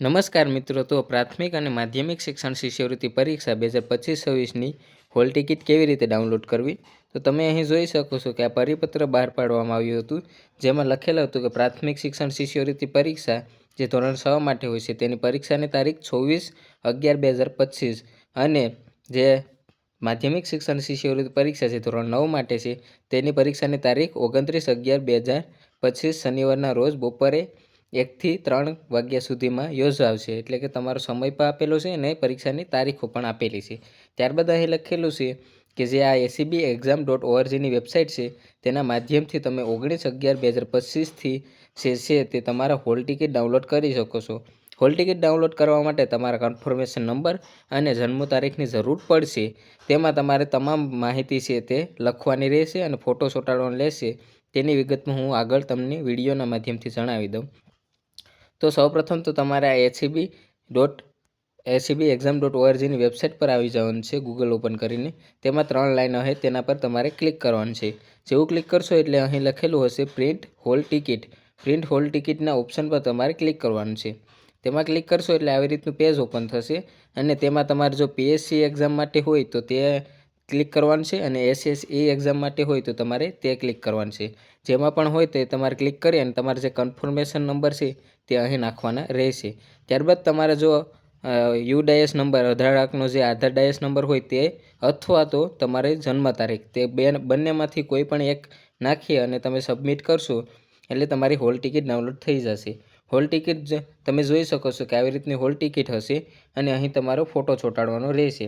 નમસ્કાર મિત્રો, તો પ્રાથમિક અને માધ્યમિક શિક્ષણ શિષ્યવૃત્તિ પરીક્ષા બે હજાર પચીસ છવ્વીસની હોલ ટિકિટ કેવી રીતે ડાઉનલોડ કરવી? તો તમે અહીં જોઈ શકો છો કે આ પરિપત્ર બહાર પાડવામાં આવ્યું હતું, જેમાં લખેલું હતું કે પ્રાથમિક શિક્ષણ શિષ્યવૃત્તિ પરીક્ષા જે ધોરણ છ માટે હોય છે, તેની પરીક્ષાની તારીખ છવ્વીસ અગિયાર બે હજાર પચીસ અને જે માધ્યમિક શિક્ષણ શિષ્યવૃત્તિ પરીક્ષા છે ધોરણ નવ માટે છે, તેની પરીક્ષાની તારીખ ઓગણત્રીસ અગિયાર બે હજાર પચીસ શનિવારના રોજ બપોરે એકથી ત્રણ વાગ્યા સુધીમાં યોજાશે એટલે કે તમારો સમય પણ આપેલો છે અને પરીક્ષાની તારીખો પણ આપેલી છે. ત્યારબાદ અહીં લખેલું છે કે જે આ એસીબી એક્ઝામ ડોટ ઓઆરજીની વેબસાઇટ છે, તેના માધ્યમથી તમે ઓગણીસ અગિયાર બે હજાર પચીસથી જે છે તે તમારા હોલ ટિકિટ ડાઉનલોડ કરી શકો છો. હોલ ટિકિટ ડાઉનલોડ કરવા માટે તમારા કન્ફર્મેશન નંબર અને જન્મ તારીખની જરૂર પડશે. તેમાં તમારે તમામ માહિતી છે તે લખવાની રહેશે અને ફોટો ચોંટાડવાનો લેશે તેની વિગતમાં હું આગળ તમને વિડીયોના માધ્યમથી જણાવી દઉં. તો સૌપ્રથમ તો તમારે આ ACB dot ACB exam dot ઓઆરજીની website પર આવી જવાનું છે ગૂગલ ઓપન કરીને. તેમાં ત્રણ લાઇન હશે, તેના પર તમારે ક્લિક કરવાનું છે. જેવું ક્લિક કરશો એટલે અહીં લખેલું હશે print hall ticket print hall ટિકિટના ઓપ્શન પર તમારે ક્લિક કરવાનું છે. તેમાં ક્લિક કરશો એટલે આવી રીતનું પેજ ઓપન થશે. અને તેમાં તમારે જો પીએસસી એક્ઝામ માટે હોય તો તે ક્લિક કરવાનું છે અને એસએસઈ એક્ઝામ માટે હોય તો તમારે તે ક્લિક કરવાનું છે. જેમાં પણ હોય તે તમારે ક્લિક કરી અને તમારે જે કન્ફર્મેશન નંબર છે તે અહીં નાખવાના રહેશે. ત્યારબાદ તમારે જો યુ ડાયસ નંબર કાર્ડનો જે આધાર ડાયસ નંબર હોય તે અથવા તો તમારે જન્મ તારીખ, તે બે, બંનેમાંથી કોઈ પણ એક નાખી અને તમે સબમિટ કરશો, એટલે તમારી હોલ ટિકિટ ડાઉનલોડ થઈ જશે. હોલ ટિકિટ તમે જોઈ શકો છો કે આવી રીતની હોલ ટિકિટ હશે અને અહીં તમારો ફોટો ચોંટાડવાનો રહેશે.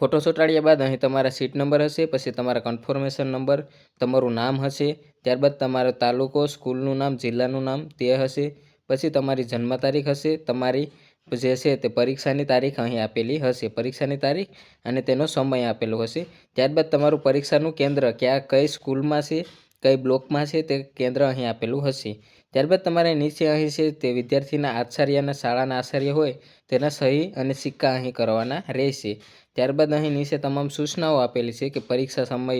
ફોટો ચોંટાડ્યા બાદ અહીં તમારા સીટ નંબર હશે, પછી તમારા કન્ફર્મેશન નંબર, તમારું નામ હશે, ત્યારબાદ તમારો તાલુકો, સ્કૂલનું નામ, જિલ્લાનું નામ, તે હશે, પછી તમારી જન્મ તારીખ હશે, તમારી જે છે તે પરીક્ષાની તારીખ અહીં આપેલી હશે, પરીક્ષાની તારીખ અને તેનો સમય આપેલો હશે. ત્યારબાદ તમારું પરીક્ષાનું કેન્દ્ર ક્યાં, કઈ સ્કૂલમાં છે કઈ બ્લોકમાં છે તે કેન્દ્ર અહીં આપેલું હશે. ત્યારબાદ તમારે નીચે અહીં છે તે વિદ્યાર્થીના આચાર્યના શાળાના આચાર્ય હોય તેના સહી અને સિક્કા અહીં કરવાના રહેશે. ત્યારબાદ અહીં નીચે તમામ સૂચનાઓ આપેલી છે કે પરીક્ષા સમય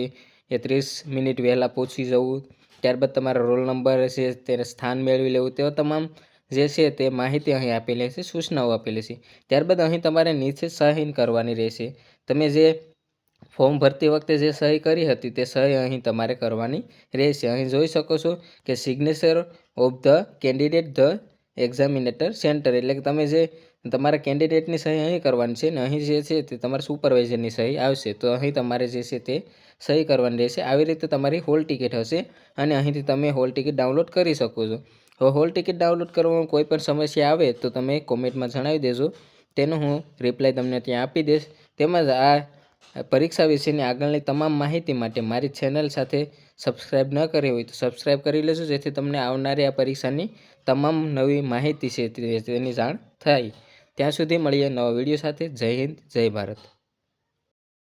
એ ત્રીસ મિનિટ વહેલાં પહોંચી જવું, ત્યારબાદ તમારો રોલ નંબર છે, તેને સ્થાન મેળવી લેવું, તેવા તમામ જે છે તે માહિતી અહીં આપેલી છે, સૂચનાઓ આપેલી છે. ત્યારબાદ અહીં તમારે નીચે સહીન કરવાની રહેશે. તમે જે ફોર્મ ભરતી વખતે જે સહી કરી હતી તે સહી અહીં તમારે કરવાની રહેશે. અહીં જોઈ શકો છો કે signature of the candidate the examinator centre એટલે કે તમે જે તમારા કેન્ડિડેટની સહી અહીં કરવાની છે ને અહીં જે છે તે તમારા સુપરવાઇઝરની સહી આવશે. તો અહીં તમારે જે છે તે સહી કરવાની રહેશે. આવી રીતે તમારી હોલ ટિકિટ હશે અને અહીંથી તમે હોલ ટિકિટ ડાઉનલોડ કરી શકો છો. હવે હોલ ટિકિટ ડાઉનલોડ કરવામાં કોઈ પણ સમસ્યા આવે તો તમે કોમેન્ટમાં જણાવી દેજો. તેનો હું રિપ્લાય તમને ત્યાં આપી દઈશ. તેમજ આ પરીક્ષા વિશેની આગળની તમામ માહિતી માટે મારી ચેનલ સાથે સબસ્ક્રાઇબ ન કરી હોય તો સબસ્ક્રાઇબ કરી લેજો, જેથી તમને આવનારી આ પરીક્ષાની તમામ નવી માહિતી છે તેની જાણ થાય. ત્યાં સુધી મળીએ નવા વીડિયો સાથે. જય હિન્દ, જય ભારત.